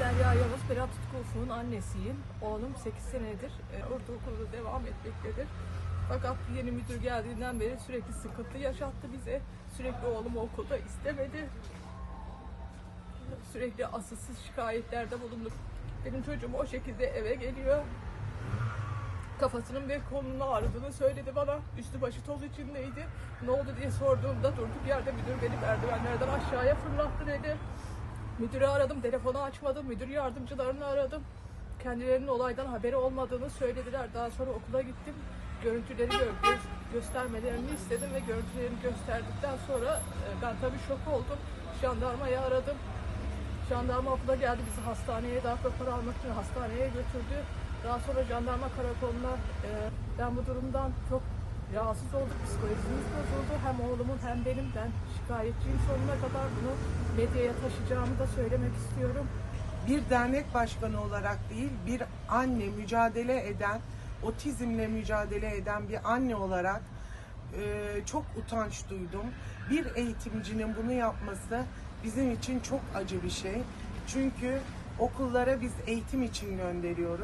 Derya Yavuz, Berat Tutku Ufuk'un annesiyim. Oğlum 8 senedir e, ortaokulda devam etmektedir. Fakat yeni müdür geldiğinden beri sürekli sıkıntı yaşattı bize. Sürekli oğlum okulda istemedi. Sürekli asılsız şikayetlerde bulunduk. Benim çocuğum o şekilde eve geliyor. Kafasının ve kolunun ağrıdığını söyledi bana. Üstü başı toz içindeydi. Ne oldu diye sorduğumda durduk yerde müdür beni merdivenlerden aşağıya fırlattı dedi. Müdürü aradım, telefonu açmadım. Müdür yardımcılarını aradım. Kendilerinin olaydan haberi olmadığını söylediler. Daha sonra okula gittim. Görüntüleri gö- gö- göstermelerini istedim ve görüntülerini gösterdikten sonra e, ben tabii şok oldum. Jandarmayı aradım. Jandarma okula geldi bizi hastaneye daha rapor almak için hastaneye götürdü. Daha sonra jandarma karakoluna e, ben bu durumdan çok rahatsız olduk. Psikolojimiz bozuldu. Hem oğlumun hem benim. Ben şikayetçiyim sonuna kadar bunu medyaya taşıyacağımı da söylemek istiyorum. bir dernek başkanı olarak değil, bir anne mücadele eden, otizmle mücadele eden bir anne olarak e, çok utanç duydum. Bir eğitimcinin bunu yapması bizim için çok acı bir şey. Çünkü okullara biz eğitim için gönderiyoruz.